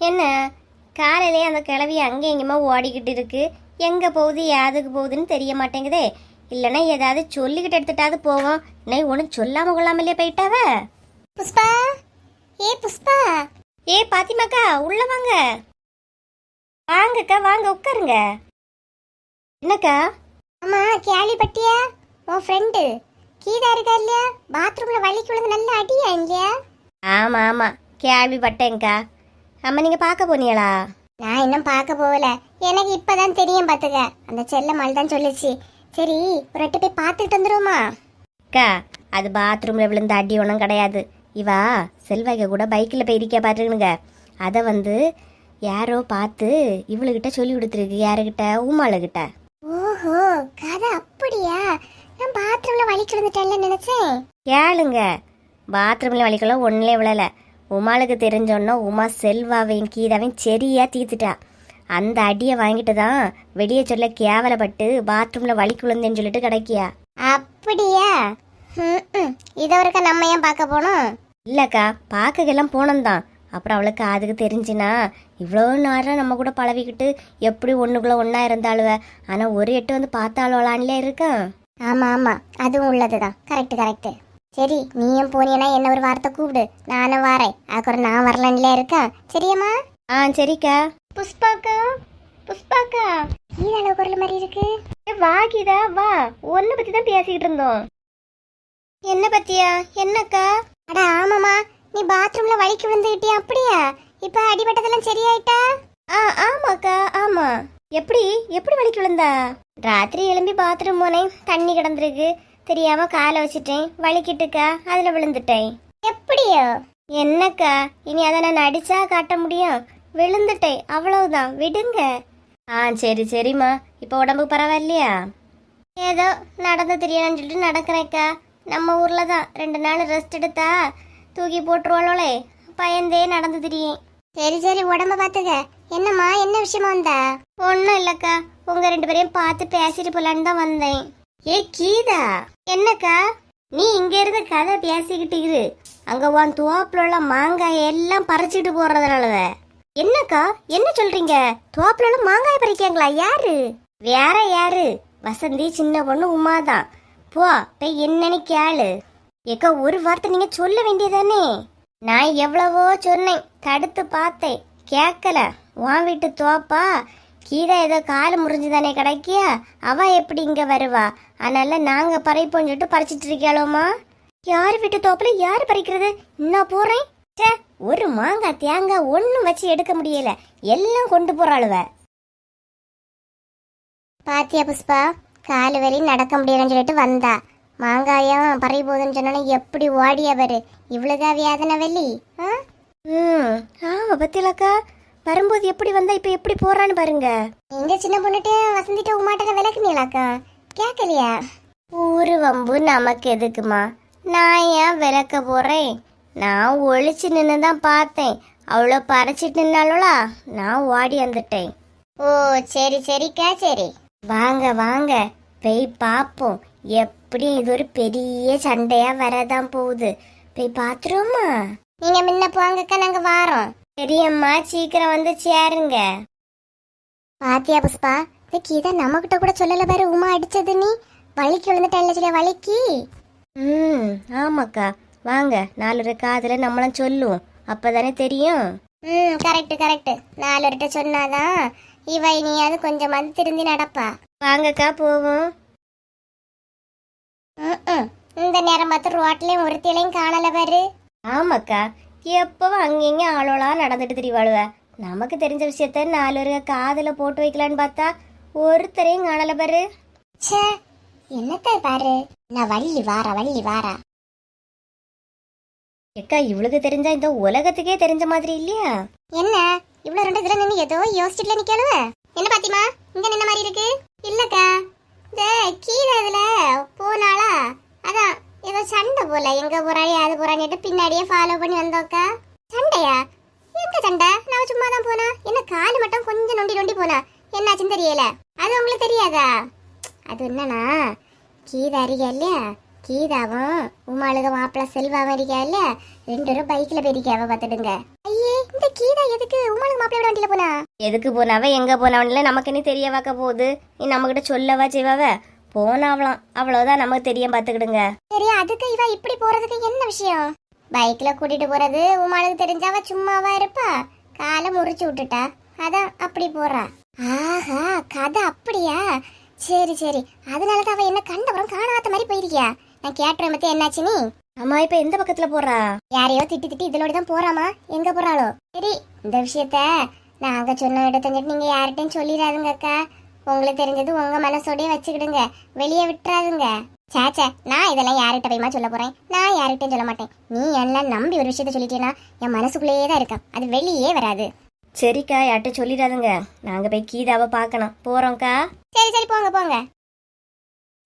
என்ன? காலையிலே அந்த கிளவி அங்கே எங்கேயுமா ஓடிக்கிட்டு இருக்கு. எங்கே போகுது யாதுக்கு போகுதுன்னு தெரிய மாட்டேங்குதே. இல்லைன்னா ஏதாவது சொல்லிக்கிட்டு எடுத்துட்டாவது போவோம். இன்னைக்கு ஒன்றும் சொல்லாம கொள்ளாமலே போயிட்டாவ? புஷ்பா? ஏ புஷ்பா? ஏ பாத்திமாக்கா உள்ள வாங்க. வாங்கக்கா வாங்க உட்காருங்க. என்னக்கா? ஆமா கேள்விப்பட்டியா? உன் ஃப்ரெண்டு கீதா இருக்கா இல்லையா? பாத்ரூம்ல வலிக்கு விழுந்து நல்ல அடியா இல்லையா? ஆமாம் ஆமாம் கேள்விப்பட்டேங்க்கா அம்மா நீங்கள் பார்க்க போனீங்களா? நான் இன்னும் பார்க்க போகல. எனக்கு இப்பதான் தெரியும் பாத்துக்க அந்த செல்லம்மாள் தான் சொல்லுச்சு. சரி ஒரு எட்டு போய் பார்த்துட்டு வந்துருவோமா? அக்கா அது பாத்ரூமில் விழுந்த அடி ஒன்றும் கிடையாது. இவா செல்வாய்க்க கூட பைக்கில் போய் இருக்க பார்த்துக்கணுங்க. அதை வந்து யாரோ பார்த்து இவளுகிட்ட சொல்லி கொடுத்துருக்கு. யாருக்கிட்ட உமாளுகிட்ட. ஓஹோ கதை அப்படியா? நான் பாத்ரூம்ல வலிக்கு விழுந்துட்டேன்ல நினைச்சேன். கேளுங்க. பாத்ரூமில் வலிக்கல ஒன்றிலே விழல. உமாளுக்கு தெரிஞ்சோன்னா உமா செல்வாவையும் கீதாவையும் சரியா தீத்துட்டா. அந்த அடியை வாங்கிட்டு தான் வெடிய சொல்ல கேவலப்பட்டு பாத்ரூமில் வலிக்கு விழுந்தேன்னு சொல்லிட்டு கிடைக்கியா. அப்படியா. இதை ஒருக்கா நம்ம ஏன் பார்க்க போனோம்? இல்லக்கா பார்க்கக்கெல்லாம் போனோம்தான் அப்புறம் அவளுக்கு அதுக்கு தெரிஞ்சுனா இவ்வளோ நேரம் நம்ம கூட பழவிக்கிட்டு எப்படி ஒன்றுக்குள்ள ஒன்றா இருந்தாளுவ? ஆனால் ஒரு எட்டு வந்து பார்த்தாளுவலான்லே இருக்கேன் ஆமா ஆமா. அதுவும் உள்ளதுதான். கரெக்ட் கரெக்ட் சரி நீயும் போனீன்னா என்ன ஒரு வார்த்தை கூப்பிடு. நானும் வரேன். அதுக்கப்புறம் நான் வரலான்ல இருக்கேன் சரியாம்மா? ஆ சரிக்கா. புஷ்பாக்கா? புஷ்பாக்கா? கீழே குரல் மாதிரி இருக்கு. ஏ, வா கீதா வா. ஒன்றை பற்றி தான் பேசிக்கிட்டு இருந்தோம். என்ன பத்தியா? என்னக்கா? அட ஆமாமா நீ பாத்ரூம்ல வலிக்கு விழுந்துகிட்டியா அப்படியா? இப்ப அடிபட்டதெல்லாம் சரியாயிட்டா? ஆ ஆமாக்கா ஆமாம் எப்படி? எப்படி வலிக்கு விழுந்தா? ராத்திரி எழும்பி பாத்ரூம் போனேன். தண்ணி கிடந்திருக்கு. தெரியாம காலை வச்சுட்டேன். வலிக்கிட்டுக்கா அதில் விழுந்துட்டேன். எப்படியோ? என்னக்கா? இனி அதை நான் அடிச்சா காட்ட முடியும். விழுந்துட்டேன். அவ்வளவுதான். விடுங்க. ஆ சரி சரிம்மா. இப்போ உடம்பு பரவாயில்லையா? ஏதோ நடந்து தெரியணும்னு சொல்லிட்டு நடக்கிறேக்கா நம்ம ஊர்ல தான். ரெண்டு நாள் ரெஸ்ட் எடுத்தா தூக்கி போட்டுருவாளோலே பயந்தே நடந்து திரியும். சரி சரி. உடம்ப பாத்துக்க. என்னம்மா? என்ன விஷயமா வந்தா? ஒன்றும் இல்லைக்கா. உங்க ரெண்டு பேரையும் பார்த்து பேசிட்டு போலான்னு தான் வந்தேன். ஏ கீதா. என்னக்கா? நீ இங்க இருந்து கதை பேசிக்கிட்டு இரு. அங்க உன் துவாப்புல உள்ள மாங்காய் எல்லாம் பறிச்சுட்டு போறதுனால என்னக்கா? என்ன சொல்றீங்க? துவாப்புல உள்ள மாங்காய் பறிக்காங்களா யாரு? வேற யாரு? வசந்தி சின்ன பொண்ணு உமா தான் போ போய் என்னன்னு கேளு. ஏக்கா ஒரு வார்த்தை நீங்க சொல்ல வேண்டியதானே நான் எவ்வளவோ சொன்னேன் தடுத்து பார்த்தேன். கேட்கல உன் வீட்டு துவாப்பா கீதா ஏதோ கால் முறிஞ்சுதானே கிடைக்கியா? அவ எப்படி இங்க வருவா? அதனால நாங்க பறிப்போம் சொல்லிட்டு பறிச்சிட்டு இருக்காளோமா யார் வீட்டு தோப்புல யார் பறிக்கிறது? நான் போறேன். ச்சே, ஒரு மாங்காய் தேங்காய் ஒன்றும் வச்சு எடுக்க முடியல. எல்லாம் கொண்டு போறாளுவ. பாத்தியா புஷ்பா கால் வரையும் நடக்க முடியலன்னு சொல்லிட்டு வந்தா. மாங்காயம் பறி போகுதுன்னு சொன்னோன்னே எப்படி ஓடியா பாரு இவ்வளோதான் வியாதனை வெள்ளி ஆ? ம் ஆமாம் பத்திலக்கா வரும்போது எப்படி வந்தா இப்ப எப்படி போறான்னு பாருங்க. எங்க சின்ன பொண்ணுட்டு வசந்திட்ட உமாட்ட விளக்குனீங்களாக்கா கேட்கலையா ஊரு வம்பு நமக்கு எதுக்குமா? நான் ஏன் விளக்க போறேன்? நான் ஒளிச்சு நின்று தான் பார்த்தேன். அவ்வளோ பறிச்சிட்டு நின்னாலா நான் ஓடி வந்துட்டேன். ஓ சரி சரிக்கா சரி. வாங்க வாங்க போய் பார்ப்போம் எப்படி இது ஒரு பெரிய சண்டையா வரதான் போகுது. போய் பார்த்துருவோமா நீங்க முன்ன போங்கக்கா நாங்க வாரோம். பெரியம்மா சீக்கிரம் வந்து சேருங்க பாத்தியா புஷ்பா இந்த கீதா நம்ம கிட்ட கூட சொல்லல பாரு உமா அடிச்சது நீ. வலிக்கு விழுந்துட்டல்ல சொல்லியா வலிக்கு ம் ஆமாக்கா. வாங்க நாலு காதில் நம்மளும் சொல்லுவோம். அப்பதானே தெரியும்? ம் கரெக்ட் கரெக்ட் நாலுகிட்ட சொன்னாதான் இவ இனியாவது கொஞ்சமாவது திருந்தி நடப்பா. வாங்கக்கா போவோம். ம்ம். இந்த நேரம் பார்த்து ரோட்லயும் ஒருத்திலையும் காணல பாரு. ஆமாக்கா. எப்பவும் அங்கங்க ஆளோளா நடந்துட்டு திரிவாளுவ? நமக்கு தெரிஞ்ச விஷயத்த நாலு காதுல போட்டு வைக்கலான்னு பார்த்தா ஒருத்தரையும் காணல பாரு. ச்சே என்னத்த பாரு? நான் வள்ளி வாரா வள்ளி வாரா. எக்கா இவளுக்கு தெரிஞ்சா இந்த உலகத்துக்கே தெரிஞ்ச மாதிரி இல்லையா? என்ன? இவ்வளவு ரெண்டு இதுல நின்னு ஏதோ யோசிச்சுட்டுல நிக்கலுவ? என்ன பாத்திமா? இங்க நின்ன மாதிரி இருக்கு? இல்லக்கா இந்த கீழே இதுல போனாளா அதான் ஏதோ சண்டை போல. எங்க போறாளி அது போறான்னு பின்னாடியே ஃபாலோ பண்ணி வந்தோக்கா. சண்டையா? எங்க சண்டை? நான் சும்மா தான் போனா. என்ன கால் மட்டும் கொஞ்சம் நொண்டி நொண்டி போனா? என்னாச்சுன்னு தெரியல. அது உங்களுக்கு தெரியாதா? அது என்னன்னா கீதா அறிக்கா இல்லையா? கீதாவும் உமாளுக மாப்பிள்ள செல்வாவும் இருக்கா இல்லையா? ரெண்டு பேரும் பைக்ல போயிருக்காவ பாத்துடுங்க ஐயே இந்த கீதா எதுக்கு? உமாளுக்கு மாப்பிள்ள வண்டியில போனா? எதுக்கு போனாவ எங்க போனவன்ல நமக்கு என்ன தெரிய வைக்க போகுது? நீ நம்மகிட்ட சொல்லவா செய்வாவ? போனாவலாம் அவ்வளவுதான் நமக்கு தெரியும் பாத்துக்கிடுங்க சரி அதுக்கு இவ இப்படி போறதுக்கு என்ன விஷயம்? பைக்ல கூட்டிட்டு போறது உமாளுக்கு தெரிஞ்சாவ சும்மாவா இருப்பா? காலை முறிச்சு விட்டுட்டா? அதான் அப்படி போறா. ஆஹா கதை அப்படியா? சரி சரி. அதனால தான் அவ என்ன கண்டவரம் காணாத மாதிரி போயிருக்கியா? நான் கேட்டுறேன் பத்தி என்னாச்சு நீ? அம்மா இப்ப எந்த பக்கத்துல போறா? யாரையோ திட்டி திட்டி இதனோட தான் போறாமா? எங்க போறாளோ? சரி இந்த விஷயத்த நாங்க சொன்ன இடத்த நீங்க யார்கிட்டயும் சொல்லிடாதுங்க அக்கா. உங்களுக்கு தெரிஞ்சது உங்க மனசோடய வச்சுக்கிடுங்க. வெளியே விட்டுறாதுங்க. சேச்சே நான் இதெல்லாம் யார்கிட்ட போய்மா சொல்ல போறேன்? நான் யார்கிட்டயும் சொல்ல மாட்டேன். நீ எல்லாம் நம்பி ஒரு விஷயத்த சொல்லிட்டேன்னா என் மனசுக்குள்ளேயே தான் இருக்கும் அது வெளியே வராது. சரிக்கா யார்கிட்ட சொல்லிடாதுங்க. நாங்க போய் கீதாவை பார்க்கணும். போறோம்க்கா? சரி சரி போங்க போங்க.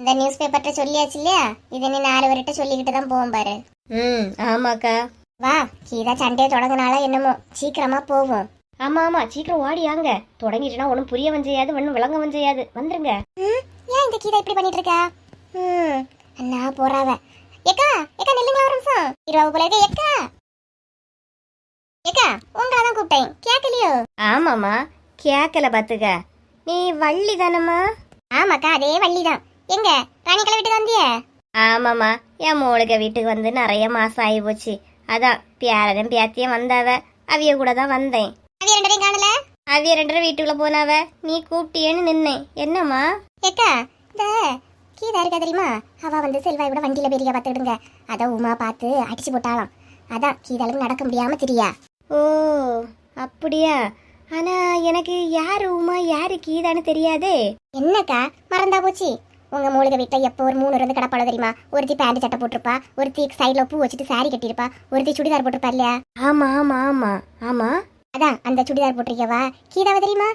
இந்த நியூஸ் பேப்பர்ட்ட சொல்லியாச்சு இல்லையா? இதை நீ நாலு பேர்கிட்ட சொல்லிக்கிட்டு தான் போவோம் பாரு. ம் ஆமாக்கா. வா கீதா சண்டையை தொடங்கினாலோ என்னமோ? சீக்கிரமா போவோம். ஆமா ஆமா சீக்கிரம் ஓடியாங்க தொடங்கிட்டுனா ஒன்றும் புரியவும் செய்யாது ஒன்றும் விளங்கவும் செய்யாது. வந்துருங்க. ஏன் இந்த கீதா இப்படி பண்ணிட்டு இருக்கா ம், அண்ணா போறாவ. ஏக்கா ஏக்கா நில்லுங்களா ஒரு நிமிஷம். இருபது போல இருக்க. ஏக்கா. ஏக்கா உங்களை தான் கூப்பிட்டேன். கேட்கலையோ? ஆமாம்மா கேட்கல பாத்துக்க. நீ வள்ளி தானம்மா? ஆமாக்கா அதே வள்ளி தான். எங்க ராணிக்கலை வீட்டுக்கு வந்திய? ஆமாம்மா என் மோளுக வீட்டுக்கு வந்து நிறைய மாசம் ஆகி போச்சு. அதான் பேரனும் பேத்தியும் வந்தாவ. அவிய கூட தான் வந்தேன். அவிய ரெண்டரை வீட்டுக்குள்ள போனாவ? நீ கூப்பிட்டியேன்னு நின்னேன் என்னம்மா? ஏக்கா இந்த கீதா இருக்கா தெரியுமா? அவ வந்து செல்வாய் கூட வண்டியில பெரிய பார்த்துக்கிடுங்க அதான் உமா பார்த்து அடிச்சு போட்டாலாம் அதான் கீதாளுக்கு நடக்க முடியாம தெரியா. ஓ அப்படியா? ஆனா எனக்கு யாரு உமா யாரு கீதான்னு தெரியாதே. என்னக்கா மறந்தா போச்சு. உங்க மூலிகை வீட்டுல எப்போ ஒரு மூணு இருந்து கிடப்பாளோ தெரியுமா? ஒருத்தி பேண்ட் சட்டை போட்டிருப்பா ஒருத்தி சைடுல பூ வச்சுட்டு saree கட்டியிருப்பா ஒருத்தி சுடிதார் போட்டிருப்பா இல்லையா? ஆமா ஆமா ஆமா. ஆமா. அதான் அந்த சுடிதார் போட்டிருக்கவா? கீதாவை தெரியுமா?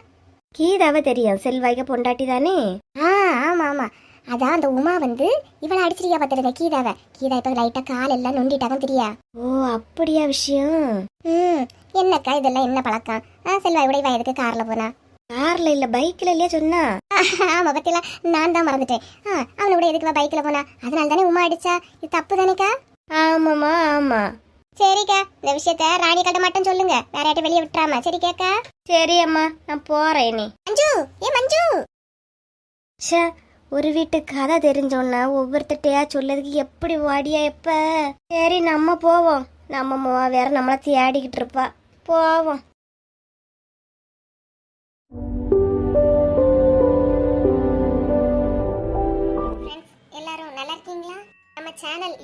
கீதாவை தெரியும். செல்வாய்க்க பொண்டாட்டி தானே? ஆ ஆமா ஆமா. அதான் அந்த உமா வந்து இவளை அடிச்சிருக்கா பார்த்துருங்க கீதாவை. கீதா இப்ப லைட்டா கால் எல்லாம் நொண்டிட்டாங்க தெரியா? ஓ அப்படியா விஷயம்? ம் என்னக்கா இதெல்லாம் என்ன பழக்கம்? ஆ செல்வாய் இவ எதுக்கு கார்ல போனா? கார்ல இல்ல பைக்ல இல்லையா சொன்னா? ஆமா பத்தியில நான் தான் மறந்துட்டேன். ஆ அவனை கூட எதுக்கு பைக்ல போனா? அதனால தானே உமா அடிச்சா? இது தப்பு தானேக்கா? ஆமாமா ஆமா. சரிக்கா இந்த விஷயத்த ராணி கிட்ட மட்டும் சொல்லுங்க. வேற யார்ட்டும் வெளியே விட்டுறாம. சரி கேக்கா சரி அம்மா. நான் போறேன் நீ மஞ்சு! ஏ மஞ்சு! ச்சே ஒரு வீட்டு கதை தெரிஞ்சோன்னா ஒவ்வொருத்தட்டையா சொல்லதுக்கு எப்படி வாடியா எப்ப? சரி நம்ம போவோம். நம்ம மோ வேற நம்மள தேடிக்கிட்டு இருப்பா. போவோம்.